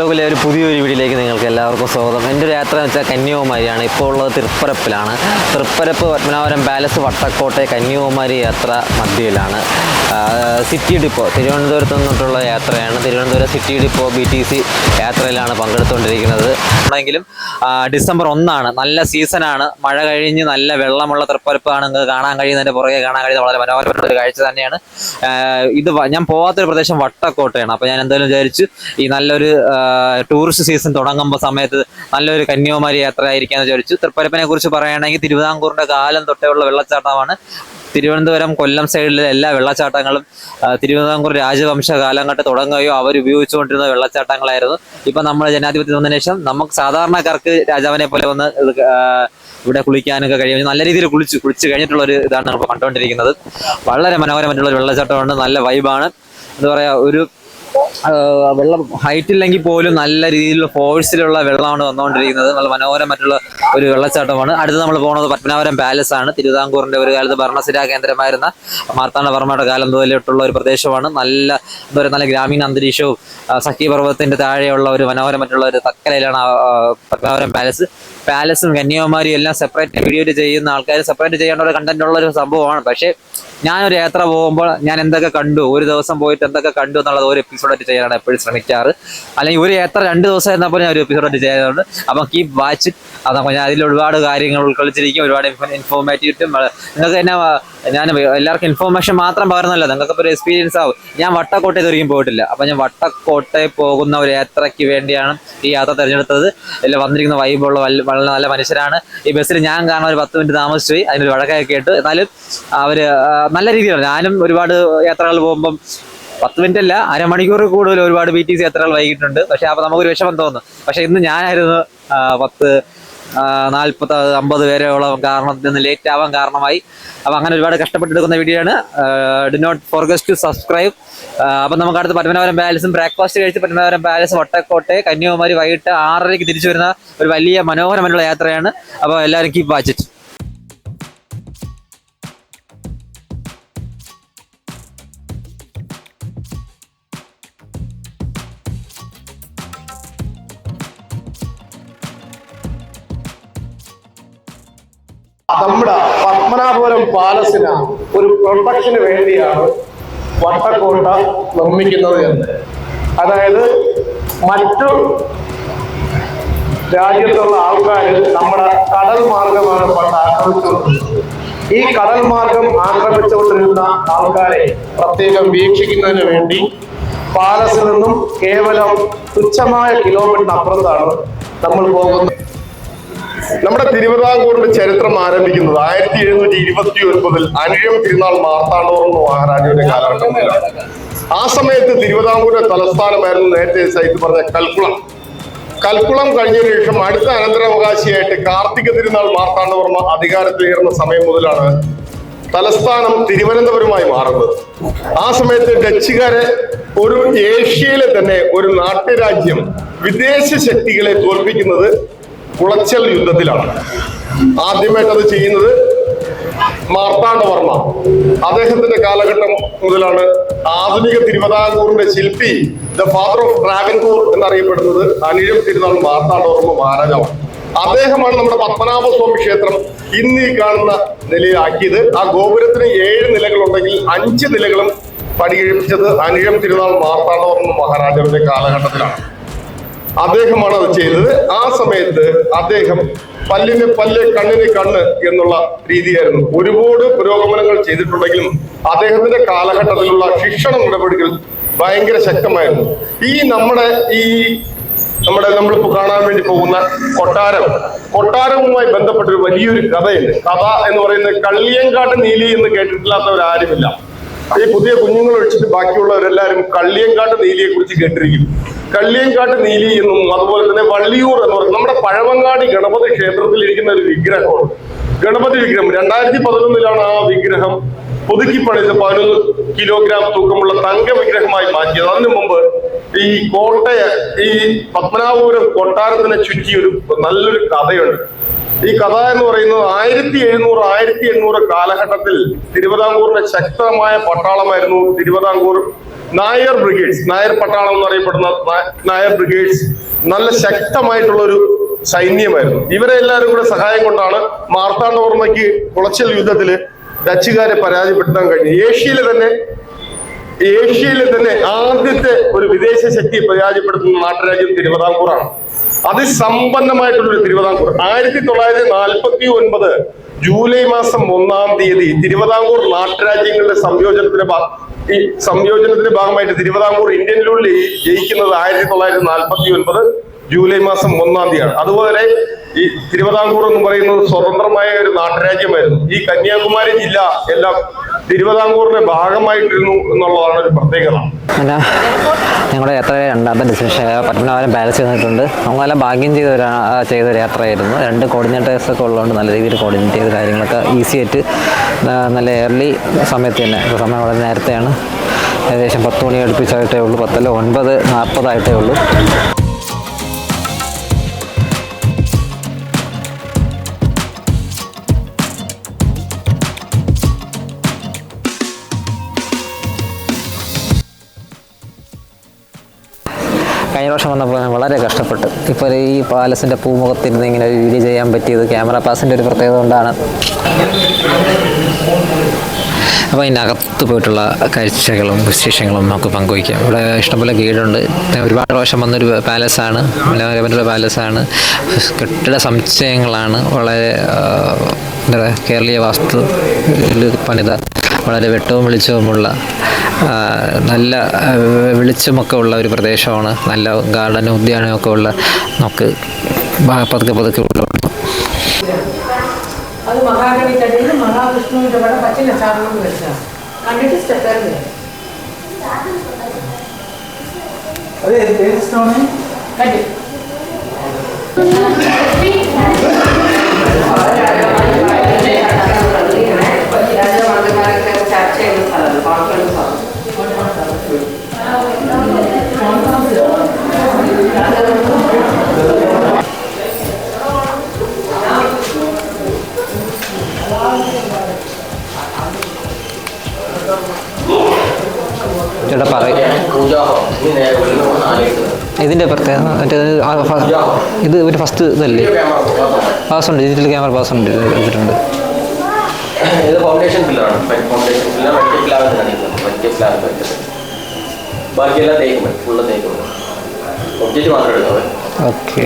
വ്ലോഗിലെ ഒരു പുതിയൊരു വീഡിയോയിലേക്ക് നിങ്ങൾക്ക് എല്ലാവർക്കും സ്വാഗതം. എന്റെ ഒരു യാത്ര എന്ന് വെച്ചാൽ കന്യാകുമാരിയാണ്. ഇപ്പോൾ ഉള്ളത് തൃപ്പരപ്പിലാണ്. തൃപ്പരപ്പ് പത്മനാഭപുരം പാലസ് വട്ടക്കോട്ടെ കന്യാകുമാരി യാത്ര മധ്യയിലാണ്. സിറ്റി ഡിപ്പോ തിരുവനന്തപുരത്ത് നിന്നിട്ടുള്ള യാത്രയാണ്. Thiruvananthapuram city depot B T C യാത്രയിലാണ് പങ്കെടുത്തുകൊണ്ടിരിക്കുന്നത്. ആണെങ്കിലും ഡിസംബർ ഒന്നാണ്. നല്ല സീസണാണ്. മഴ കഴിഞ്ഞ് നല്ല വെള്ളമുള്ള തൃപ്പരപ്പാണ് നിങ്ങൾക്ക് കാണാൻ കഴിയുന്നതിന്റെ പുറകെ കാണാൻ കഴിയുന്നത് വളരെ മനോഹരപ്പെട്ട ഒരു കാഴ്ച തന്നെയാണ്. ഇത് ഞാൻ പോകാത്തൊരു പ്രദേശം വട്ടക്കോട്ടയാണ്. അപ്പോൾ ഞാൻ എന്തായാലും വിചാരിച്ചു ഈ നല്ലൊരു ടൂറിസ്റ്റ് സീസൺ തുടങ്ങുമ്പോൾ സമയത്ത് നല്ലൊരു കന്യാകുമാരി യാത്ര ആയിരിക്കാന്ന് ചോദിച്ചു തൃപ്പരപ്പിനെ കുറിച്ച് പറയുകയാണെങ്കിൽ തിരുവിതാംകൂറിന്റെ കാലം തൊട്ടേയുള്ള വെള്ളച്ചാട്ടമാണ്. തിരുവനന്തപുരം കൊല്ലം സൈഡിലെ എല്ലാ വെള്ളച്ചാട്ടങ്ങളും തിരുവിതാംകൂർ രാജവംശ കാലം തൊട്ട് തുടങ്ങുകയോ അവർ ഉപയോഗിച്ചുകൊണ്ടിരുന്ന വെള്ളച്ചാട്ടങ്ങളായിരുന്നു. ഇപ്പൊ നമ്മൾ ജനാധിപത്യം വന്നതിന് ശേഷം നമുക്ക് സാധാരണക്കാർക്ക് രാജാവിനെ പോലെ വന്ന് ഇവിടെ കുളിക്കാനൊക്കെ കഴിയും. നല്ല രീതിയിൽ കുളിച്ച് കുളിച്ച് കഴിഞ്ഞിട്ടുള്ള ഒരു ഇതാണ് നമ്മൾ കണ്ടുകൊണ്ടിരിക്കുന്നത്. വളരെ മനോഹരമായിട്ടുള്ള ഒരു വെള്ളച്ചാട്ടമുണ്ട് നല്ല വൈബാണ് എന്താ പറയാ ഒരു വെള്ളം ഹൈറ്റ് ഇല്ലെങ്കിൽ പോലും നല്ല രീതിയിലുള്ള ഫോഴ്സിലുള്ള വെള്ളമാണ് വന്നുകൊണ്ടിരിക്കുന്നത്. നല്ല മനോഹരമായിട്ടുള്ള ഒരു വെള്ളച്ചാട്ടമാണ്. അടുത്ത് നമ്മൾ പോകുന്നത് പത്മനാഭപുരം പാലസ് ആണ്. തിരുവിതാംകൂറിന്റെ ഒരു കാലത്ത് ഭരണസിരാ കേന്ദ്രമായിരുന്ന മാർത്താണ്ഡവർമ്മയുടെ കാലം മുതലിട്ടുള്ള ഒരു പ്രദേശമാണ്. നല്ല എന്താ പറയുക നല്ല ഗ്രാമീണ അന്തരീക്ഷവും സഖ്യപർവത്തിന്റെ താഴെയുള്ള ഒരു മനോഹരമായിട്ടുള്ള ഒരു തക്കലയിലാണ് പത്മനാഭപുരം പാലസ് പാലസും കന്യാകുമാരിയും എല്ലാം സെപ്പറേറ്റ് വീഡിയോ ചെയ്യുന്ന ആൾക്കാർ സെപ്പറേറ്റ് ചെയ്യേണ്ട ഒരു കണ്ടന്റ് ഉള്ള ഒരു സംഭവമാണ്. പക്ഷേ ഞാനൊരു യാത്ര പോകുമ്പോൾ ഞാൻ എന്തൊക്കെ കണ്ടു ഒരു ദിവസം പോയിട്ട് എന്തൊക്കെ കണ്ടു എന്നുള്ളത് ഒരു എപ്പിസോഡായിട്ട് ചെയ്യാനാണ് എപ്പോഴും ശ്രമിക്കാറ്. അല്ലെങ്കിൽ ഒരു യാത്ര രണ്ട് ദിവസം എന്നപ്പോൾ ഞാൻ ഒരു എപ്പിസോഡായിട്ട് ചെയ്യാറുണ്ട്. അപ്പം കീപ് വാച്ച് അതപ്പോൾ ഞാൻ അതിൽ ഒരുപാട് കാര്യങ്ങൾ ഉൾക്കൊള്ളിച്ചിരിക്കും ഒരുപാട് ഇൻഫോർമേറ്റീവ് നിങ്ങൾക്ക് എന്നെ ഞാൻ എല്ലാവർക്കും ഇൻഫോർമേഷൻ മാത്രം പകർന്നല്ല നിങ്ങൾക്ക് ഒരു എക്സ്പീരിയൻസ് ആവും. ഞാൻ വട്ടക്കോട്ടയിൽ ഒരിക്കലും പോയിട്ടില്ല. അപ്പം ഞാൻ വട്ടക്കോട്ടയിൽ പോകുന്ന ഒരു യാത്രയ്ക്ക് വേണ്ടിയാണ് ഈ യാത്ര തിരഞ്ഞെടുത്തത്. ഇതിൽ വന്നിരിക്കുന്ന വൈബുള്ള വളരെ നല്ല മനുഷ്യരാണ്. ഈ ബസ്സിൽ ഞാൻ കാണാൻ ഒരു പത്ത് മിനിറ്റ് താമസിച്ചു പോയി അതിനൊരു വഴക്കൊക്കെ കേട്ട്. എന്നാലും അവർ നല്ല രീതിയിലാണ് ഞാനും ഒരുപാട് യാത്രകൾ പോകുമ്പം പത്ത് മിനിറ്റ് അല്ല അരമണിക്കൂർ കൂടുതൽ ഒരുപാട് ബി ടി സി യാത്രകൾ വൈകിട്ടുണ്ട്. പക്ഷെ അപ്പൊ നമുക്കൊരു വിഷമം തോന്നും പക്ഷെ ഇന്ന് ഞാനായിരുന്നു പത്ത് നാൽപ്പത് അമ്പത് പേരോളം കാരണത്തിൽ നിന്ന് ലേറ്റ് ആവാൻ കാരണമായി. അപ്പം അങ്ങനെ ഒരുപാട് കഷ്ടപ്പെട്ടെടുക്കുന്ന വീഡിയോ ആണ്. Do not forget to subscribe അപ്പം നമുക്ക് അടുത്ത് പത്മനാഭപുരം പാലസും ബ്രേക്ക്ഫാസ്റ്റ് കഴിച്ച് പത്മനാഭപുരം പാലസ് വട്ടക്കോട്ടെ കന്യാകുമാരി വൈകിട്ട് ആറരയ്ക്ക് തിരിച്ചു വരുന്ന ഒരു വലിയ മനോഹരമായിട്ടുള്ള യാത്രയാണ്. അപ്പോൾ എല്ലാവരും കീപ് വാച്ചിട്ട് പാലസിന് ഒരു പ്രൊട്ടക്ഷന് വേണ്ടിയാണ് വട്ടക്കോട്ട നിർമ്മിക്കുന്നത് എന്ന്. അതായത് മറ്റു രാജ്യത്തുള്ള ആൾക്കാർ നമ്മുടെ കടൽ മാർഗമാണ് പണ്ട് ആക്രമിച്ചുകൊണ്ടിരുന്നത്. ഈ കടൽ മാർഗം ആക്രമിച്ചുകൊണ്ടിരുന്ന ആൾക്കാരെ പ്രത്യേകം വീക്ഷിക്കുന്നതിന് വേണ്ടി പാലസിൽ നിന്നും കേവലം തുച്ഛമായ കിലോമീറ്റർ അപ്പുറത്താണ് നമ്മൾ പോകുന്നത്. നമ്മുടെ തിരുവിതാംകൂറിന്റെ ചരിത്രം ആരംഭിക്കുന്നത് ആയിരത്തി എഴുന്നൂറ്റി ഇരുപത്തി ഒൻപതിൽ അനിഴം തിരുനാൾ മാർത്താണ്ഡവർമ്മ മഹാരാജയുടെ കാലഘട്ടത്തിലാണ്. ആ സമയത്ത് തിരുവിതാംകൂറിന്റെ തലസ്ഥാനമായിരുന്നു നേരത്തെ സൈത്ത് പറഞ്ഞ കൽക്കുളം. കൽക്കുളം കഴിഞ്ഞതിന് ശേഷം അടുത്ത അനന്തരാവകാശിയായിട്ട് കാർത്തിക തിരുനാൾ മാർത്താണ്ഡവർമ്മ അധികാരത്തിലേറുന്ന സമയം മുതലാണ് തലസ്ഥാനം തിരുവനന്തപുരമായി മാറുന്നത്. ആ സമയത്ത് ഡച്ചുകാരെ ഒരു ഏഷ്യയിലെ തന്നെ ഒരു നാട്ടുരാജ്യം വിദേശ ശക്തികളെ തോൽപ്പിക്കുന്നത് കുളച്ചൽ യുദ്ധത്തിലാണ്. ആദ്യമായിട്ട് അത് ചെയ്യുന്നത് മാർത്താണ്ഡവർമ്മ അദ്ദേഹത്തിന്റെ കാലഘട്ടം മുതലാണ് ആധുനിക തിരുവിതാംകൂറിന്റെ ശില്പി ദ ഫാദർ ഓഫ് ട്രാവൻകൂർ എന്നറിയപ്പെടുന്നത് അനിഴം തിരുനാൾ മാർത്താണ്ഡവർമ്മ മഹാരാജാവാണ്. അദ്ദേഹമാണ് നമ്മുടെ പത്മനാഭസ്വാമി ക്ഷേത്രം ഇന്ന് ഈ കാണുന്ന നിലയിലാക്കിയത്. ആ ഗോപുരത്തിന് ഏഴ് നിലകളുണ്ടെങ്കിൽ അഞ്ച് നിലകളും പണികഴിപ്പിച്ചത് അനിഴം തിരുനാൾ മാർത്താണ്ഡവർമ്മ മഹാരാജാവിന്റെ കാലഘട്ടത്തിലാണ്. അദ്ദേഹമാണ് അത് ചെയ്തത്. ആ സമയത്ത് അദ്ദേഹം പല്ലിന് പല്ല് കണ്ണിന് കണ്ണ് എന്നുള്ള രീതിയായിരുന്നു. ഒരുപാട് പുരോഗമനങ്ങൾ ചെയ്തിട്ടുണ്ടെങ്കിലും അദ്ദേഹത്തിന്റെ കാലഘട്ടത്തിലുള്ള ശിക്ഷണ നടപടികൾ ഭയങ്കര ശക്തമായിരുന്നു. ഈ നമ്മുടെ ഈ നമ്മുടെ നമ്മളിപ്പോ കാണാൻ വേണ്ടി പോകുന്ന കൊട്ടാരം. കൊട്ടാരവുമായി ബന്ധപ്പെട്ട ഒരു വലിയൊരു കഥയുണ്ട്. കഥ എന്ന് പറയുന്നത് കള്ളിയങ്കാട്ട് നീലി എന്ന് കേട്ടിട്ടില്ലാത്തവരാരുമില്ല. ഈ പുതിയ കുഞ്ഞുങ്ങൾ ഒഴിച്ചിട്ട് ബാക്കിയുള്ളവരെല്ലാവരും കള്ളിയങ്കാട്ട് നീലിയെ കുറിച്ച് കേട്ടിരിക്കും കള്ളിയങ്കാട്ട് നീലി എന്നും അതുപോലെ തന്നെ വള്ളിയൂർ എന്ന് പറയുന്നത് നമ്മുടെ പഴവങ്ങാടി ഗണപതി ക്ഷേത്രത്തിൽ ഇരിക്കുന്ന ഒരു വിഗ്രഹമാണ്. ഗണപതി വിഗ്രഹം. രണ്ടായിരത്തി പതിനൊന്നിലാണ് ആ വിഗ്രഹം പുതുക്കി പണിത് പതിനൊന്ന് കിലോഗ്രാം തൂക്കമുള്ള തങ്ക വിഗ്രഹമായി മാറ്റിയത്. അതിനു മുമ്പ് ഈ കോട്ടയ ഈ പത്മനാഭപുരം കൊട്ടാരത്തിനെ ചുറ്റി ഒരു നല്ലൊരു കഥയുണ്ട്. ഈ കഥ എന്ന് പറയുന്നത് ആയിരത്തി എഴുന്നൂറ് ആയിരത്തി എണ്ണൂറ് കാലഘട്ടത്തിൽ തിരുവിതാംകൂറിന്റെ ശക്തമായ പട്ടാളമായിരുന്നു തിരുവിതാംകൂർ. നായർ ബ്രിഗേഡ്സ് നായർ പട്ടാളം എന്ന് അറിയപ്പെടുന്ന നായർ ബ്രിഗേഡ്സ് നല്ല ശക്തമായിട്ടുള്ള ഒരു സൈന്യമായിരുന്നു. ഇവരെ എല്ലാവരും കൂടെ സഹായം കൊണ്ടാണ് മാർത്താണ്ഡവർമ്മയ്ക്ക് കുളച്ചൽ യുദ്ധത്തിൽ ഡച്ചുകാരെ പരാജയപ്പെടുത്താൻ കഴിഞ്ഞു ഏഷ്യയിലെ തന്നെ ഏഷ്യയിലെ തന്നെ ആദ്യത്തെ ഒരു വിദേശ ശക്തിയെ പരാജയപ്പെടുത്തുന്ന നാട്ടുരാജ്യം തിരുവിതാംകൂറാണ്. അതിസമ്പന്നമായിട്ടുള്ള ഒരു തിരുവിതാംകൂർ. ആയിരത്തി തൊള്ളായിരത്തി നാൽപ്പത്തി ഒൻപത് ജൂലൈ മാസം ഒന്നാം തീയതി തിരുവിതാംകൂർ നാട്ടുരാജ്യങ്ങളുടെ സംയോജനത്തിന്റെ ഈ സംയോജനത്തിന്റെ ഭാഗമായിട്ട് തിരുവിതാംകൂർ ഇന്ത്യൻ ലൂളിൽ ജയിക്കുന്നത് ആയിരത്തി തൊള്ളായിരത്തി നാൽപ്പത്തി ഒൻപത് ജൂലൈ മാസം ഒന്നാം തീയതിയാണ്. അതുപോലെ ഈ തിരുവിതാംകൂർ എന്ന് പറയുന്നത് സ്വതന്ത്രമായ ഒരു നാട്ടുരാജ്യമായിരുന്നു. ഈ കന്യാകുമാരി ജില്ല എല്ലാം തിരുവിതാംകൂറിന്റെ ഭാഗമായിട്ടിരുന്നു എന്നുള്ളതാണ് ഒരു പ്രത്യേകത. ഞങ്ങളുടെ യാത്ര രണ്ടാമത്തെ ഡെസ്റ്റിനേഷൻ പത്മനാഭരം പാലസ് ചെയ്തിട്ടുണ്ട്. നമ്മൾ നല്ല ഭാഗ്യം ചെയ്ത ഒരു ചെയ്ത ഒരു യാത്രയായിരുന്നു. രണ്ട് കോർഡിനേറ്റേഴ്സ് ഒക്കെ ഉള്ളതുകൊണ്ട് നല്ല രീതിയിൽ കോർഡിനേറ്റ് ചെയ്ത കാര്യങ്ങളൊക്കെ ഈസി ആയിട്ട് നല്ല എയർലി സമയത്ത് തന്നെ സമയം വളരെ നേരത്തെയാണ്. ഏകദേശം പത്ത് മണി അടുപ്പിച്ചായിട്ടേ ഉള്ളൂ. പത്തല്ല ഒൻപത് നാൽപ്പതായിട്ടേ ഉള്ളൂ. കഴിഞ്ഞ പ്രാവശ്യം വന്നപ്പോൾ ഞാൻ വളരെ കഷ്ടപ്പെട്ടു. ഇപ്പോൾ ഈ പാലസിന്റെ പൂമുഖത്തിരുന്ന് ഇങ്ങനെ ഒരു വീഡിയോ ചെയ്യാൻ പറ്റിയത് ക്യാമറ പാസിന്റെ ഒരു പ്രത്യേകത കൊണ്ടാണ്. അപ്പോൾ അതിന്റെ അകത്ത് പോയിട്ടുള്ള കാഴ്ചകളും വിശേഷങ്ങളും നമുക്ക് പങ്കുവയ്ക്കാം. ഇവിടെ ഇഷ്ടംപോലെ ഗൈഡുണ്ട്. ഒരുപാട് പ്രാവശ്യം വന്നൊരു പാലസാണ്. മനോരമന്റെ പാലസാണ്. കെട്ടിട സമുച്ചയങ്ങളാണ് വളരെ എന്താ കേരളീയ വാസ്തു പണിത വളരെ വെട്ടവും വെളിച്ചവുമുള്ള നല്ല വെളിച്ചമൊക്കെ ഉള്ള ഒരു പ്രദേശമാണ്. നല്ല ഗാർഡനും ഉദ്യാനവും ഒക്കെ ഉള്ള നമുക്ക് പതുക്കെ പതുക്കെ ഉള്ള അത് മഹാഗണി തട്ടിയിൽ മഹാവിഷ്ണുവിന്റെ പടം പച്ചില ചാർന്ന് വെച്ചാ കണ്ടിട്ട് സ്റ്റെപ്പ് കണ്ടി പ്രത്യേകത. മറ്റേ ഇത് ഒരു ഫസ്റ്റ് ഇതല്ലേ? പാസ് ഉണ്ട് ഡിജിറ്റൽ ക്യാമറ പാസ് ഉണ്ട് ഇത് ഫൗണ്ടേഷൻ പില്ലറാണ് ഫൗണ്ടേഷൻ പില്ലർ മറ്റേ മറ്റേ ബാക്കിയെല്ലാം ഫുള്ള് ഒബ്ജക്റ്റ് ഓക്കെ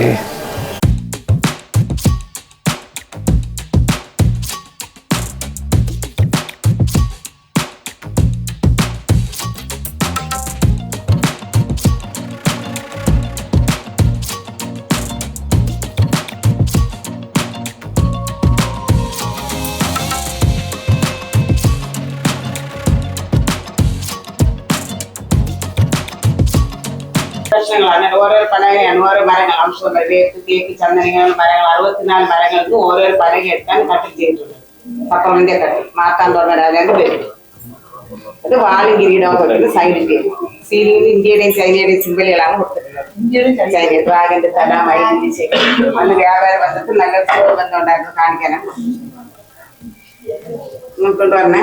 പ്രശ്നങ്ങളാണ് ഓരോരോ പലകയാണ് ഓരോ മരങ്ങൾ അംശങ്ങൾ വേപ്പ് തേക്ക് ചന്ദനങ്ങൾ മരങ്ങൾ അറുപത്തിനാല് മരങ്ങൾക്ക് ഓരോരോ പലക എടുക്കാൻ കട്ടിൽ ചെയ്തിട്ടുണ്ട് പക്രമിന്റെ കട്ടിൽ മാർത്താണ്ഡോർമ്മ രാജാന്റെ പേര് ഇത് വാളും കിരീടവും കൊടുത്ത് സൈഡിൽ സീലിംഗിൽ ഇന്ത്യയുടെയും ചൈനയുടെയും സിമ്പലുകളാണ് കൊടുത്തിട്ടുള്ളത് ചൈന ഡ്രാഗന്റെ തല മൈലിന്റെ ശരി അന്ന് വ്യാപാര ബന്ധത്തിൽ നല്ല സുഹൃത്ത് ബന്ധം ഉണ്ടായിരുന്നു കാണിക്കാനാണ് കൊണ്ടുവരണേ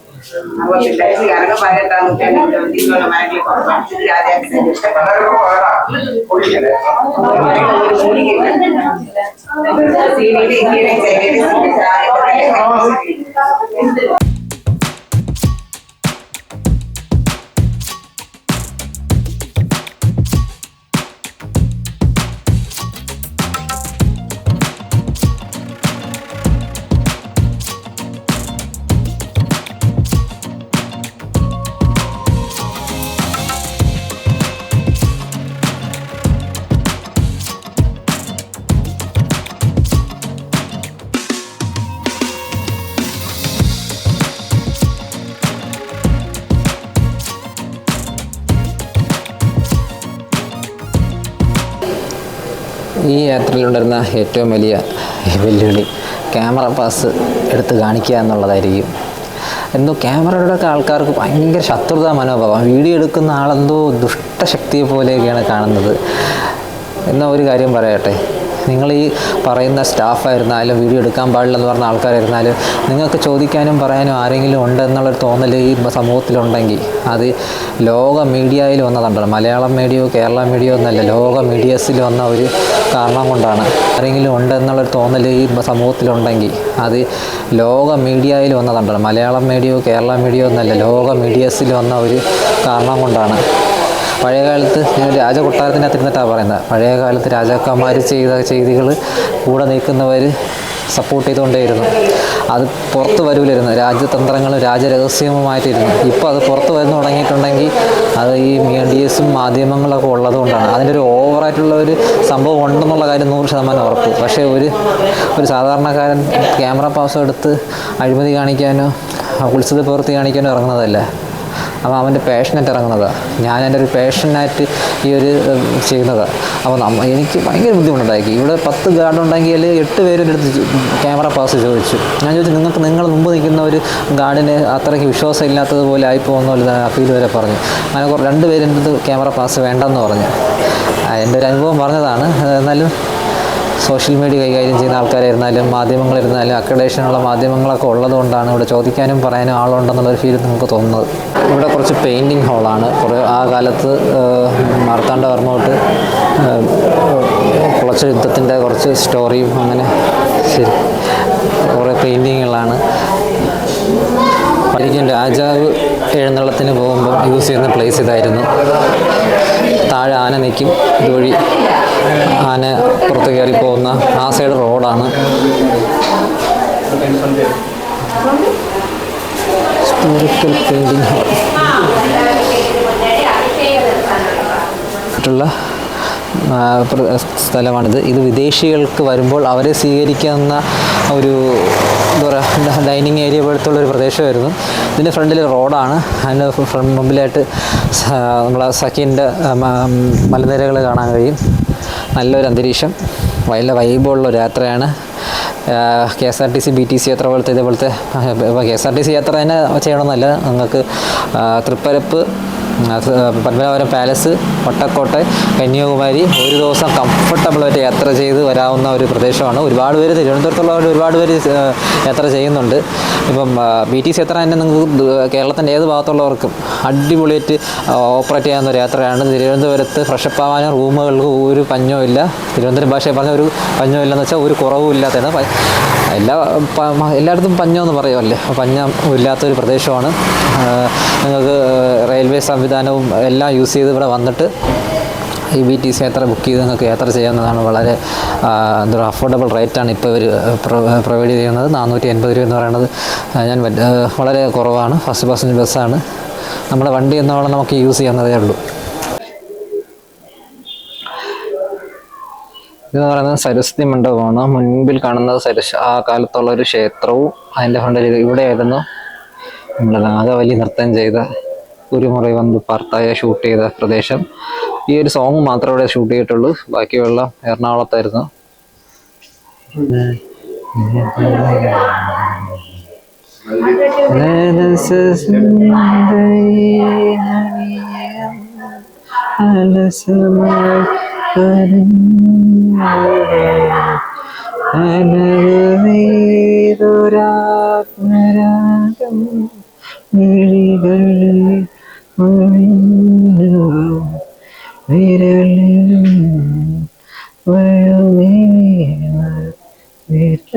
അപ്പൊ പിള്ളേര് കറങ്ങ പതിനെട്ടാം നൂറ്റാണ്ട് ഇന്ത്യയിലുള്ള മരങ്ങൾ കുറവാണ് ഇത് രാജാക്കന്മാര് സീനിയുടെ ഇന്ത്യയിലെ ഈ യാത്രയിലുണ്ടായിരുന്ന ഏറ്റവും വലിയ വെല്ലുവിളി ക്യാമറ പാസ് എടുത്ത് കാണിക്കുക എന്നുള്ളതായിരിക്കും. എന്തോ ക്യാമറയുടെ ആൾക്കാർക്ക് ഭയങ്കര ശത്രുതാ മനോഭാവം. വീഡിയോ എടുക്കുന്ന ആളെന്തോ ദുഷ്ടശക്തിയെ പോലെയൊക്കെയാണ് കാണുന്നത്. എന്നാൽ ഒരു കാര്യം പറയട്ടെ? നിങ്ങൾ ഈ പറയുന്ന സ്റ്റാഫായിരുന്നാലും വീഡിയോ എടുക്കാൻ പാടില്ലെന്ന് പറഞ്ഞ ആൾക്കാരായിരുന്നാലും നിങ്ങൾക്ക് ചോദിക്കാനും പറയാനും ആരെങ്കിലും ഉണ്ട് എന്നുള്ളൊരു തോന്നൽ ഈ സമൂഹത്തിലുണ്ടെങ്കിൽ അത് ലോക മീഡിയയിൽ വന്നതുണ്ടല്ലോ മലയാളം മീഡിയോ കേരള മീഡിയോ എന്നല്ല ലോക മീഡിയസിൽ വന്ന ഒരു കാരണം കൊണ്ടാണ്. ആരെങ്കിലും ഉണ്ട് എന്നുള്ളൊരു തോന്നൽ ഈ സമൂഹത്തിലുണ്ടെങ്കിൽ അത് ലോക മീഡിയയിൽ വന്നതുണ്ടല്ലോ മലയാളം മീഡിയോ കേരള മീഡിയോ എന്നല്ല ലോക മീഡിയസിൽ വന്ന ഒരു കാരണം കൊണ്ടാണ്. പഴയ കാലത്ത് ഞാൻ രാജകൊട്ടാരത്തിന്റെ ഇരുന്നിട്ടാണ് പറയുന്നത്. പഴയ കാലത്ത് രാജാക്കന്മാർ ചെയ്ത ചെയ്തികൾ കൂടെ നിൽക്കുന്നവർ സപ്പോർട്ട് ചെയ്തുകൊണ്ടേയിരുന്നു. അത് പുറത്ത് വരൂലായിരുന്നു. രാജ്യതന്ത്രങ്ങളും രാജരഹസ്യവുമായിട്ടിരുന്നു ഇപ്പോൾ അത് പുറത്ത് വരുന്നു തുടങ്ങിയിട്ടുണ്ടെങ്കിൽ അത് ഈ മീഡിയസും മാധ്യമങ്ങളൊക്കെ ഉള്ളതുകൊണ്ടാണ്. അതിന്റെ ഒരു ഓവറായിട്ടുള്ള ഒരു സംഭവം ഉണ്ടെന്നുള്ള കാര്യം നൂറ് ശതമാനം ഉറപ്പ്. പക്ഷേ ഒരു ഒരു സാധാരണക്കാരൻ ക്യാമറ പാസ് എടുത്ത് അഴിമതി കാണിക്കാനോ ഉത്സവ പ്രവൃത്തി കാണിക്കാനോ ഇറങ്ങുന്നതല്ല. അപ്പോൾ അവന്റെ പാഷനായിട്ട് ഇറങ്ങുന്നത്. ഞാൻ എന്റെ ഒരു പാഷനായിട്ട് ഈ ഒരു ചെയ്യുന്നത്. അപ്പോൾ എനിക്ക് ഭയങ്കര ബുദ്ധിമുട്ടുണ്ടാക്കി ഇവിടെ പത്ത് ഗാർഡ് ഉണ്ടെങ്കിൽ എട്ട് പേരും എന്റെ അടുത്ത് ക്യാമറ പാസ് ചോദിച്ചു. ഞാൻ ചോദിച്ചു നിങ്ങൾക്ക് നിങ്ങൾ മുമ്പ് നിൽക്കുന്ന ഒരു ഗാർഡിന് അത്രയ്ക്ക് വിശ്വാസം ഇല്ലാത്തതുപോലെ ആയിപ്പോകുന്ന അപ്പീൽ വരെ പറഞ്ഞു. അങ്ങനെ രണ്ട് പേരെന്റെ അടുത്ത് ക്യാമറ പാസ് വേണ്ടെന്ന് പറഞ്ഞു. എന്റെ ഒരു അനുഭവം പറഞ്ഞതാണ്. എന്നാലും സോഷ്യൽ മീഡിയ കൈകാര്യം ചെയ്യുന്ന ആൾക്കാരായിരുന്നാലും മാധ്യമങ്ങളിരുന്നാലും അക്രഡേഷനുള്ള മാധ്യമങ്ങളൊക്കെ ഉള്ളതുകൊണ്ടാണ് ഇവിടെ ചോദിക്കാനും പറയാനും ആളുണ്ടെന്നുള്ളൊരു ഫീൽ നമുക്ക് തോന്നുന്നത്. ഇവിടെ കുറച്ച് പെയിന്റിങ് ഹോളാണ് കുറേ ആ കാലത്ത് മാർത്താണ്ഡവർമ്മ തൊട്ട് കുളച്ച യുദ്ധത്തിന്റെ കുറച്ച് സ്റ്റോറിയും അങ്ങനെ ശരി കുറേ പെയിന്റിങ്ങുകളാണ് ശരിക്കും രാജാവ് എഴുന്നള്ളത്തിന് പോകുമ്പോൾ യൂസ് ചെയ്യുന്ന പ്ലേസ് ഇതായിരുന്നു. താഴെ ആന നിൽക്കും ഇതുവഴി ആന പുറത്ത് കയറി പോകുന്ന ആ സൈഡ് റോഡാണ് ഹിസ്റ്റോറിക്കൽ പെയിന്റിംഗ് ഹാൾ മറ്റുള്ള സ്ഥലമാണിത്. ഇത് വിദേശികൾക്ക് വരുമ്പോൾ അവരെ സ്വീകരിക്കുന്ന ഒരു എന്താ പറയുക ഡൈനിങ് ഏരിയ പോലത്തുള്ള ഒരു പ്രദേശമായിരുന്നു. ഇതിന്റെ ഫ്രണ്ടിൽ റോഡാണ്. അതിന്റെ ഫ്രണ്ട് മുമ്പിലായിട്ട് നമ്മളെ സഖീന്റെ മലനിരകൾ കാണാൻ കഴിയും. നല്ലൊരു അന്തരീക്ഷം നല്ല വൈബുള്ള യാത്രയാണ്. K S R T C B T C യാത്ര പോലത്തെ ഇതേപോലത്തെ K S R T C യാത്ര തന്നെ ചെയ്യണമെന്നല്ല നിങ്ങൾക്ക് തൃപ്പരപ്പ് പത്മനാഭപുരം പാലസ് വട്ടക്കോട്ടെ കന്യാകുമാരി ഒരു ദിവസം കംഫർട്ടബിളായിട്ട് യാത്ര ചെയ്ത് വരാവുന്ന ഒരു പ്രദേശമാണ്. ഒരുപാട് പേര് തിരുവനന്തപുരത്തുള്ളവർ ഒരുപാട് പേര് യാത്ര ചെയ്യുന്നുണ്ട്. ഇപ്പം ബി ടി സി എത്ര തന്നെ നിങ്ങൾക്ക് കേരളത്തിന്റെ ഏത് ഭാഗത്തുള്ളവർക്കും അടിപൊളിയായിട്ട് ഓപ്പറേറ്റ് ചെയ്യാവുന്ന ഒരു യാത്രയാണ്. തിരുവനന്തപുരത്ത് ഫ്രഷപ്പ് ആവാനും റൂമുകൾക്ക് ഒരു പഞ്ഞവും ഇല്ല. തിരുവനന്തപുരം ഭാഷയിൽ പറഞ്ഞ ഒരു പഞ്ഞവും ഇല്ലെന്ന് വെച്ചാൽ ഒരു കുറവും ഇല്ലാത്തതാണ് എല്ലാ എല്ലായിടത്തും പഞ്ഞോ പഞ്ഞമെന്ന് പറയുമല്ലേ പഞ്ഞം ഇല്ലാത്തൊരു പ്രദേശമാണ്. നിങ്ങൾക്ക് റെയിൽവേ സംവിധാനവും എല്ലാം യൂസ് ചെയ്ത് ഇവിടെ വന്നിട്ട് ഈ ബി ടി സി യാത്ര ബുക്ക് ചെയ്ത് നിങ്ങൾക്ക് യാത്ര ചെയ്യാവുന്നതാണ് വളരെ എന്തൊരു അഫോർഡബിൾ റേറ്റാണ് ഇപ്പോൾ ഇവർ പ്രൊവൈഡ് ചെയ്യുന്നത്. നാനൂറ്റി എൺപത് രൂപ എന്ന് പറയുന്നത് ഞാൻ വളരെ കുറവാണ്. ഫസ്റ്റ് പാസഞ്ചർ ബസ്സാണ്. നമ്മുടെ വണ്ടി എന്നോളം നമുക്ക് യൂസ് ചെയ്യാവുന്നതേ ഉള്ളൂ. ഇതെന്ന് പറയുന്നത് സരസ്വതി മണ്ഡപമാണ്. മുൻപിൽ കാണുന്നത് സരസ് ആ കാലത്തുള്ള ഒരു ക്ഷേത്രവും അതിന്റെ ഫ്രണ്ടിൽ ഇവിടെയായിരുന്നു. നമ്മുടെ നാഗവലി നൃത്തം ചെയ്ത കുരുമുറി വന്ന് പാർത്തായ ഷൂട്ട് ചെയ്ത പ്രദേശം. ഈ ഒരു സോങ് മാത്രമേ ഇവിടെ ഷൂട്ട് ചെയ്തിട്ടുള്ളൂ. ബാക്കിയുള്ള എറണാകുളത്തായിരുന്നു. മിഴികളിൽ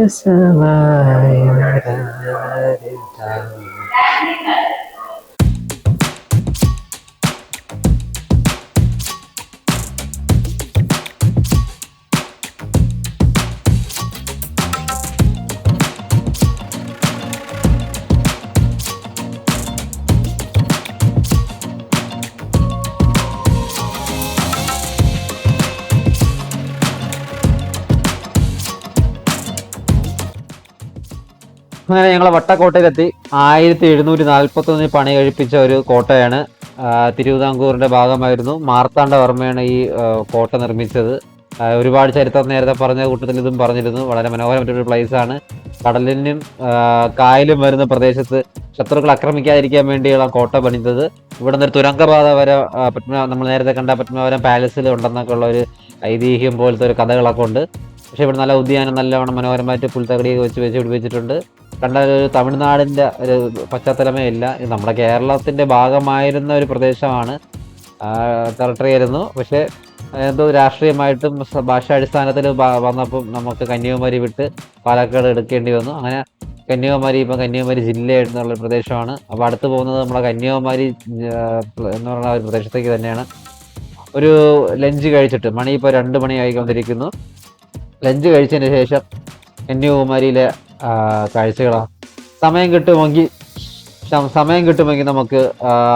Just a lie, അങ്ങനെ ഞങ്ങൾ വട്ടക്കോട്ടയിലെത്തി. ആയിരത്തി എഴുന്നൂറ്റി നാൽപ്പത്തി ഒന്നിൽ പണി കഴിപ്പിച്ച ഒരു കോട്ടയാണ് തിരുവിതാംകൂറിന്റെ ഭാഗമായിരുന്നു മാർത്താണ്ഡവർമ്മയാണ് ഈ കോട്ട നിർമ്മിച്ചത്. ഒരുപാട് ചരിത്രം നേരത്തെ പറഞ്ഞ കൂട്ടത്തിൽ ഇതും പറഞ്ഞിരുന്നു. വളരെ മനോഹരമായിട്ടൊരു place ആണ്. കടലിനും കായലും വരുന്ന പ്രദേശത്ത് ശത്രുക്കൾ ആക്രമിക്കാതിരിക്കാൻ വേണ്ടിയുള്ള കോട്ട പണിതത്. ഇവിടെ നിന്ന് ഒരു തുരങ്കപാത വരെ പത്മ നമ്മൾ നേരത്തെ കണ്ട പത്മനാഭപുരം പാലസിൽ ഉണ്ടെന്നൊക്കെ ഉള്ള ഒരു ഐതിഹ്യം പോലത്തെ ഒരു കഥകളൊക്കെ ഉണ്ട്. പക്ഷേ ഇവിടെ നല്ല ഉദ്യാനം നല്ലവണ്ണം മനോഹരമായിട്ട് പുൽത്തകടിയൊക്കെ വെച്ച് വെച്ച് പിടിപ്പിച്ചിട്ടുണ്ട്. കണ്ട ഒരു തമിഴ്നാടിന്റെ ഒരു പശ്ചാത്തലമേ ഇല്ല നമ്മുടെ കേരളത്തിന്റെ ഭാഗമായിരുന്ന ഒരു പ്രദേശമാണ്. ടെറിട്ടറി ആയിരുന്നു. പക്ഷേ എന്തോ രാഷ്ട്രീയമായിട്ടും ഭാഷാടിസ്ഥാനത്തിൽ വന്നപ്പം നമുക്ക് കന്യാകുമാരി വിട്ട് പാലക്കാട് എടുക്കേണ്ടി വന്നു. അങ്ങനെ കന്യാകുമാരി ഇപ്പം കന്യാകുമാരി ജില്ലയായിട്ടുള്ള പ്രദേശമാണ്. അപ്പോൾ അടുത്ത് പോകുന്നത് നമ്മുടെ കന്യാകുമാരി എന്ന് പറയുന്ന ഒരു പ്രദേശത്തേക്ക് തന്നെയാണ്. ഒരു ലഞ്ച് കഴിച്ചിട്ട് മണി ഇപ്പോൾ രണ്ട് മണിയായിക്കൊണ്ടിരിക്കുന്നു. ലഞ്ച് കഴിച്ചതിന് ശേഷം കന്യാകുമാരിയിലെ കാഴ്ചകളാണ് സമയം കിട്ടുമെങ്കിൽ സമയം കിട്ടുമെങ്കിൽ നമുക്ക്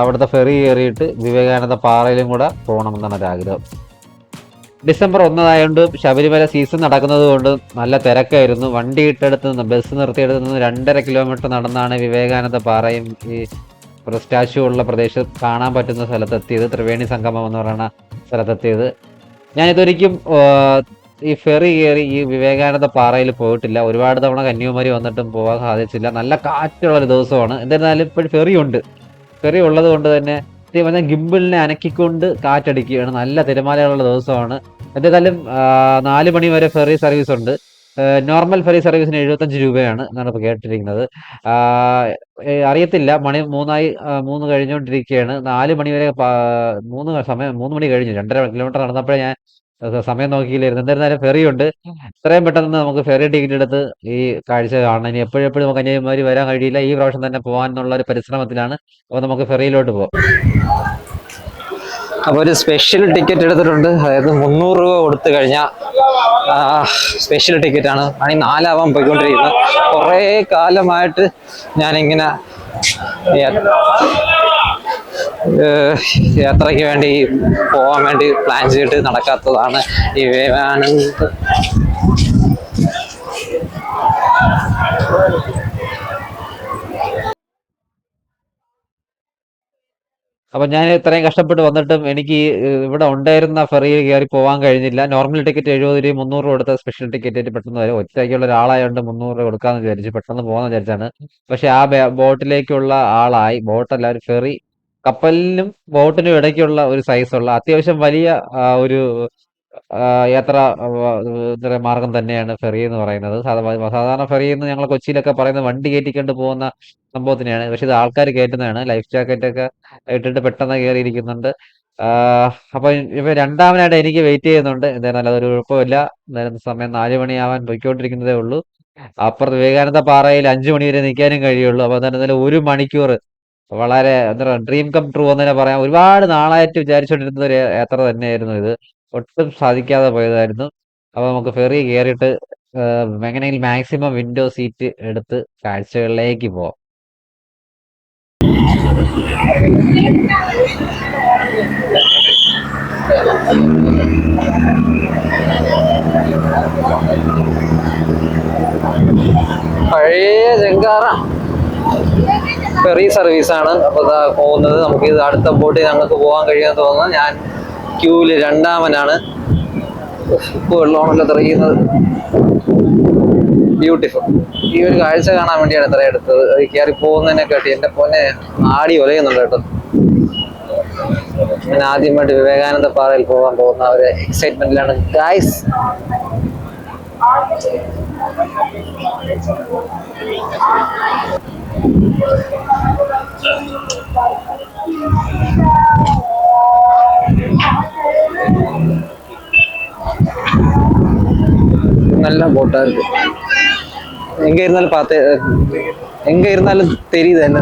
അവിടുത്തെ ഫെറി കയറിയിട്ട് വിവേകാനന്ദ പാറയിലും കൂടെ പോകണമെന്നാണ് ഒരു ആഗ്രഹം. ഡിസംബർ ഒന്നതായതുകൊണ്ട് ശബരിമല സീസൺ നടക്കുന്നത് കൊണ്ട് നല്ല തിരക്കായിരുന്നു. വണ്ടി ഇട്ടെടുത്ത് നിന്ന് ബസ് നിർത്തിയെടുത്ത് നിന്ന് രണ്ടര കിലോമീറ്റർ നടന്നാണ് വിവേകാനന്ദ പാറയും ഈ സ്റ്റാച്യു ഉള്ള പ്രദേശം കാണാൻ പറ്റുന്ന സ്ഥലത്തെത്തിയത്. ത്രിവേണി സംഗമം എന്ന് പറയുന്ന സ്ഥലത്തെത്തിയത്. ഞാനിതൊരിക്കും ഈ ഫെറി കയറി ഈ വിവേകാനന്ദ പാറയിൽ പോയിട്ടില്ല. ഒരുപാട് തവണ കന്യാകുമാരി വന്നിട്ടും പോകാൻ സാധിച്ചില്ല. നല്ല കാറ്റുള്ള ഒരു ദിവസമാണ്. എന്നിരുന്നാലും ഇപ്പോഴും ഫെറി ഉണ്ട് ഫെറി ഉള്ളത് കൊണ്ട് തന്നെ ഈ പറഞ്ഞ ഗിംബിളിനെ അനക്കിക്കൊണ്ട് കാറ്റടിക്കുകയാണ്. നല്ല തിരമാലകളുള്ള ദിവസമാണ്. എന്തായാലും നാല് മണി വരെ ഫെറി സർവീസ് ഉണ്ട്. നോർമൽ ഫെറി സർവീസിന് എഴുപത്തഞ്ച് രൂപയാണ് എന്നാണ് ഇപ്പോൾ കേട്ടിരിക്കുന്നത്. അറിയത്തില്ല. മണി മൂന്നായി മൂന്ന് കഴിഞ്ഞുകൊണ്ടിരിക്കുകയാണ്. നാല് മണി വരെ മൂന്ന് സമയം മൂന്ന് മണി കഴിഞ്ഞു. രണ്ടര കിലോമീറ്റർ നടന്നപ്പോഴേ ഞാൻ സമയം നോക്കിയില്ലായിരുന്നു. എന്തായിരുന്നാലും ഫെറി ഉണ്ട്. എത്രയും പെട്ടെന്ന് നമുക്ക് ഫെറി ടിക്കറ്റ് എടുത്ത് ഈ കാഴ്ച കാണാൻ ഇനി എപ്പോഴും എപ്പോഴും നമുക്ക് കന്യാകുമാരി വരാൻ കഴിയില്ല. ഈ പ്രാവശ്യം തന്നെ പോകാനുള്ള ഒരു പരിശ്രമത്തിലാണ് അപ്പോൾ നമുക്ക് ഫെറിയിലോട്ട് പോകാം. അപ്പോൾ ഒരു സ്പെഷ്യൽ ടിക്കറ്റ് എടുത്തിട്ടുണ്ട്. അതായത് മുന്നൂറ് രൂപ കൊടുത്തു കഴിഞ്ഞാൽ സ്പെഷ്യൽ ടിക്കറ്റ് ആണ്. നാലാവാൻ പോയിക്കൊണ്ടിരിക്കുന്നത് കുറേ കാലമായിട്ട് ഞാനിങ്ങനെ യാത്രയ്ക്ക് വേണ്ടി പോകാൻ വേണ്ടി പ്ലാൻ ചെയ്തിട്ട് നടക്കാത്തതാണ് ഈ വിവേകാനന്ദ അപ്പൊ ഞാൻ ഇത്രയും കഷ്ടപ്പെട്ട് വന്നിട്ടും എനിക്ക് ഇവിടെ ഉണ്ടായിരുന്ന ഫെറിയിൽ കയറി പോകാൻ കഴിഞ്ഞില്ല. നോർമൽ ടിക്കറ്റ് എഴുപത് രൂപ മുന്നൂറ് രൂപ കൊടുത്ത സ്പെഷ്യൽ ടിക്കറ്റ് പെട്ടെന്ന് വരും. ഒറ്റയ്ക്കുള്ള ഒരാളായതുകൊണ്ട് മുന്നൂറ് രൂപ കൊടുക്കാന്ന് വിചാരിച്ചു പെട്ടെന്ന് പോകാന്ന് വിചാരിച്ചാണ്. പക്ഷെ ആ ബോട്ടിലേക്കുള്ള ആളായി. ബോട്ടല്ല ഒരു ഫെറി. കപ്പലിനും ബോട്ടിനും ഇടയ്ക്കുള്ള ഒരു സൈസുള്ള അത്യാവശ്യം വലിയ ഒരു യാത്ര മാർഗം തന്നെയാണ് ഫെറി എന്ന് പറയുന്നത്. സാധാരണ ഫെറി എന്ന് ഞങ്ങൾ കൊച്ചിയിലൊക്കെ പറയുന്നത് വണ്ടി കയറ്റിക്കൊണ്ട് പോകുന്ന സംഭവത്തിനെയാണ്. പക്ഷെ ഇത് ആൾക്കാർ കയറ്റുന്നതാണ്. ലൈഫ് ജാക്കറ്റ് ഒക്കെ ഇട്ടിട്ട് പെട്ടെന്ന് കയറിയിരിക്കുന്നുണ്ട്. അപ്പൊ ഇപ്പൊ രണ്ടാമനായിട്ട് എനിക്ക് വെയിറ്റ് ചെയ്യുന്നുണ്ട്. എന്തായാലും അതൊരു കുഴപ്പമില്ല. എന്തായാലും സമയം നാല് മണിയാവാൻ പോയിക്കൊണ്ടിരിക്കുന്നതേ ഉള്ളൂ. അപ്പുറത്ത് വിവേകാനന്ദ പാറയിൽ അഞ്ചു മണി വരെ നിൽക്കാനും കഴിയുള്ളൂ. അപ്പൊ എന്തായാലും ഒരു മണിക്കൂർ വളരെ എന്താ പറയുക ഡ്രീം കം ട്രൂ എന്ന് തന്നെ പറയാം. ഒരുപാട് നാളായിട്ട് വിചാരിച്ചുകൊണ്ടിരുന്ന ഒരു യാത്ര തന്നെയായിരുന്നു ഇത്. ഒട്ടും സാധിക്കാതെ പോയതായിരുന്നു. അപ്പൊ നമുക്ക് ഫെറി കയറിയിട്ട് എങ്ങനെയെങ്കിൽ മാക്സിമം വിൻഡോ സീറ്റ് എടുത്ത് കാഴ്ചകളിലേക്ക് പോവാം. പഴയ ജങ്കാറ ഫെറി സർവീസാണ്. അപ്പോൾ ഇതാ പോകുന്നത്. നമുക്ക് ഇത് അടുത്ത ബോട്ടിൽ ഞങ്ങൾക്ക് പോകാൻ കഴിയുമെന്ന് തോന്നുന്നു. ഞാൻ ക്യൂവിൽ രണ്ടാമനാണ്. ഉപ്പ് വെള്ളമാണല്ലോ തെറിയുന്നത് ബ്യൂട്ടിഫുൾ ഈ ഒരു കാഴ്ച കാണാൻ വേണ്ടിയാണ് ഇത്ര എടുത്തത്. കയറി പോകുന്നതിനെ കേട്ടി എന്റെ പൊന്നെ ആടി ഒലയുന്നുണ്ട് കേട്ടോ. ഞാൻ ആദ്യമായിട്ട് വിവേകാനന്ദ പാറയിൽ പോകാൻ പോകുന്ന ഒരു എക്സൈറ്റ്മെന്റിലാണ് ഗായ്സ് Thank you. இருக்கு எங்க இருந்தாலும் பார்த்து எங்க இருந்தாலும் தெரியுது என்ன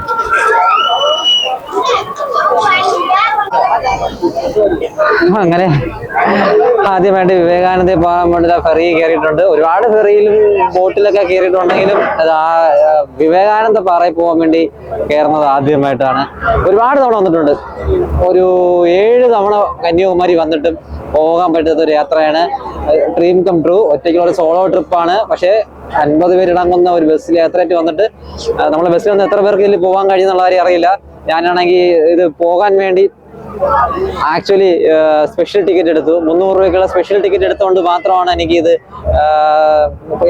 അങ്ങനെ ആദ്യമായിട്ട് വിവേകാനന്ദ പോകാൻ വേണ്ടി ഫെറി കയറിയിട്ടുണ്ട്. ഒരുപാട് ഫെറിയിലും ബോട്ടിലൊക്കെ കയറിയിട്ടുണ്ടെങ്കിലും അത് ആ വിവേകാനന്ദ പാറയിൽ പോകാൻ വേണ്ടി കയറുന്നത് ആദ്യമായിട്ടാണ്. ഒരുപാട് തവണ വന്നിട്ടുണ്ട്. ഒരു ഏഴ് തവണ കന്യാകുമാരി വന്നിട്ടും പോകാൻ പറ്റാത്ത ഒരു യാത്രയാണ്. ഡ്രീം കം ട്രൂ ഒറ്റയ്ക്കുള്ള സോളോ ട്രിപ്പാണ് പക്ഷേ അൻപത് പേരിടങ്ങുന്ന ഒരു ബസ്സിൽ യാത്രയായിട്ട് വന്നിട്ട് നമ്മൾ ബസ്സിൽ വന്ന് എത്ര പേർക്ക് ഇതിൽ പോകാൻ കഴിയുന്നുള്ള കാര്യം അറിയില്ല. ഞാനാണെങ്കിൽ ഇത് പോകാൻ വേണ്ടി ആക്ച്വലി സ്പെഷ്യൽ ടിക്കറ്റ് എടുത്തു. മുന്നൂറ് രൂപയ്ക്കുള്ള സ്പെഷ്യൽ ടിക്കറ്റ് എടുത്തുകൊണ്ട് മാത്രമാണ് എനിക്ക് ഇത്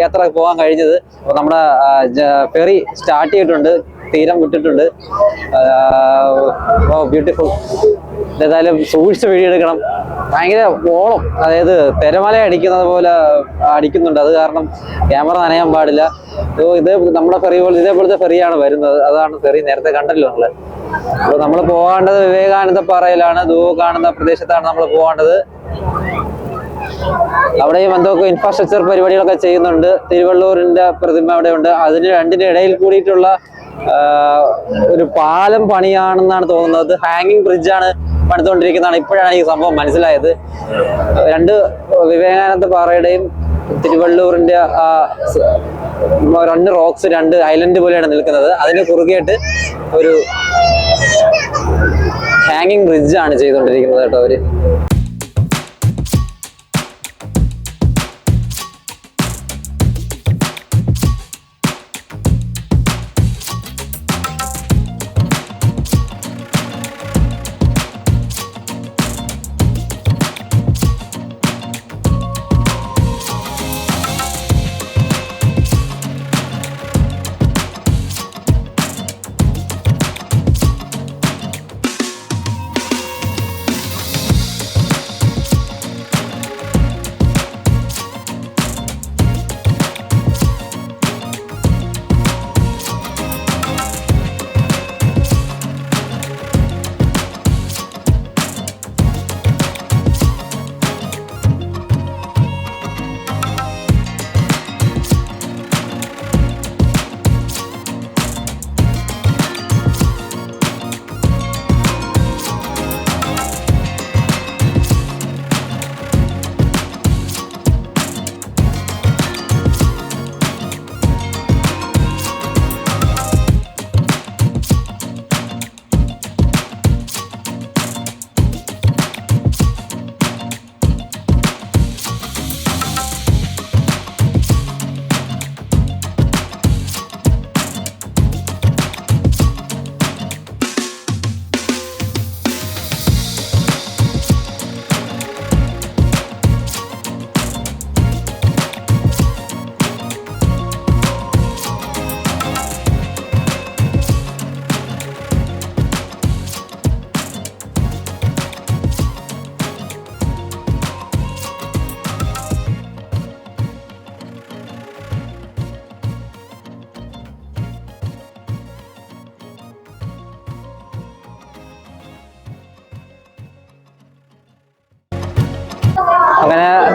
യാത്ര പോകാൻ കഴിഞ്ഞത്. അപ്പോൾ നമ്മുടെ ഫെറി സ്റ്റാർട്ട് ചെയ്തിട്ടുണ്ട്. തീരം വിട്ടിട്ടുണ്ട്. ഓ ബ്യൂട്ടിഫുൾ ഏതായാലും സൂക്ഷിച്ച് വഴിയെടുക്കണം ഭയങ്കര ഓളം. അതായത് തിരമല അടിക്കുന്നത് പോലെ അടിക്കുന്നുണ്ട്. അത് കാരണം ക്യാമറ നനയാൻ പാടില്ല. ഇതേ നമ്മുടെ ഫെറി പോലെ ഇതേപോലത്തെ ഫെറിയാണ് വരുന്നത്. അതാണ് ഫെറി നേരത്തെ കണ്ടല്ലോ നമ്മൾ അപ്പോൾ നമ്മൾ പോകേണ്ടത് വിവേകാനന്ദ പാറയിലാണ്. ദൂ കാണുന്ന പ്രദേശത്താണ് നമ്മൾ പോകേണ്ടത്. അവിടെയും എന്തൊക്കെ ഇൻഫ്രാസ്ട്രക്ചർ പരിപാടികളൊക്കെ ചെയ്യുന്നുണ്ട്. തിരുവള്ളൂരിന്റെ പ്രതിമ അവിടെ ഉണ്ട് അതിന് രണ്ടിന്റെ ഇടയിൽ കൂടിയിട്ടുള്ള ഒരു പാലം പണിയാണെന്നാണ് തോന്നുന്നത്. ഹാങ്ങിങ് ആണ് പണിതുകൊണ്ടിരിക്കുന്നതാണ്. ഇപ്പോഴാണ് ഈ സംഭവം മനസ്സിലായത്. രണ്ട് വിവേകാനന്ദ പാറയുടെയും തിരുവള്ളൂരിന്റെ ആ രണ്ട് റോക്സ് രണ്ട് ഐലൻഡ് പോലെയാണ് നിൽക്കുന്നത്. അതിന് കുറുകെയായിട്ട് ഒരു ഹാങ്ങിങ് ബ്രിഡ്ജാണ് ചെയ്തുകൊണ്ടിരിക്കുന്നത് കേട്ടോ അവർ.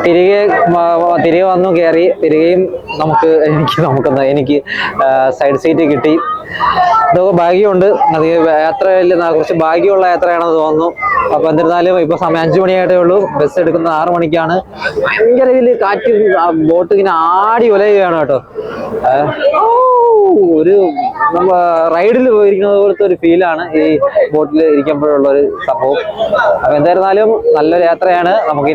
തിരികെ തിരികെ വന്നു കയറി തിരികെയും നമുക്ക് എനിക്ക് നമുക്കൊന്ന് എനിക്ക് സൈഡ് സീറ്റ് കിട്ടി. ഇതൊക്കെ ഭാഗ്യമുണ്ട്. അത് യാത്ര കുറച്ച് ഭാഗ്യമുള്ള യാത്രയാണെന്ന് തോന്നുന്നു. അപ്പൊ എന്നിരുന്നാലും ഇപ്പൊ സമയം അഞ്ചു മണിയായിട്ടേ ഉള്ളൂ. ബസ് എടുക്കുന്നത് ആറു മണിക്കാണ്. ഭയങ്കര ഇതിൽ കാറ്റ് ബോട്ട് ഇങ്ങനെ ആടി ഉലയുകയാണ് കേട്ടോ. ഒരു റൈഡിൽ പോയിരിക്കുന്നത് പോലത്തെ ഒരു ഫീലാണ് ഈ ബോട്ടിൽ ഇരിക്കുമ്പോഴുള്ള ഒരു സംഭവം. അപ്പൊ എന്തായിരുന്നാലും നല്ലൊരു യാത്രയാണ്. നമുക്ക്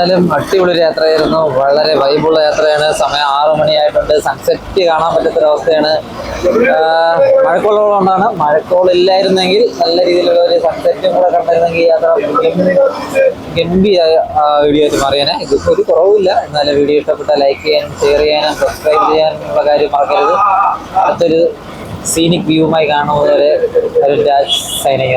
എന്നാലും അടിപൊളി ഒരു യാത്രയായിരുന്നു. വളരെ വൈബുള്ള യാത്രയാണ്. സമയം ആറു മണിയായിട്ടുണ്ട്. സൺസെറ്റ് കാണാൻ പറ്റാത്തൊരവസ്ഥയാണ്. ആഹ് മഴക്കോളുള്ളതുകൊണ്ടാണ് മഴക്കോളില്ലായിരുന്നെങ്കിൽ നല്ല രീതിയിലുള്ള ഒരു സൺസെറ്റും കൂടെ കണ്ടായിരുന്നെങ്കിൽ യാത്ര ഗംഭീര വീഡിയോ ആയിട്ട് മാറിയേനെ. ഇത് ഒരു കുറവില്ല എന്നാലും വീഡിയോ ഇഷ്ടപ്പെട്ട ലൈക്ക് ചെയ്യാനും ഷെയർ ചെയ്യാനും സബ്സ്ക്രൈബ് ചെയ്യാനുള്ള കാര്യം മറക്കരുത്. അടുത്തൊരു സീനിക് വ്യൂവുമായി കാണുന്നതുവരെ അരുൺ രാജ് സൈനിങ്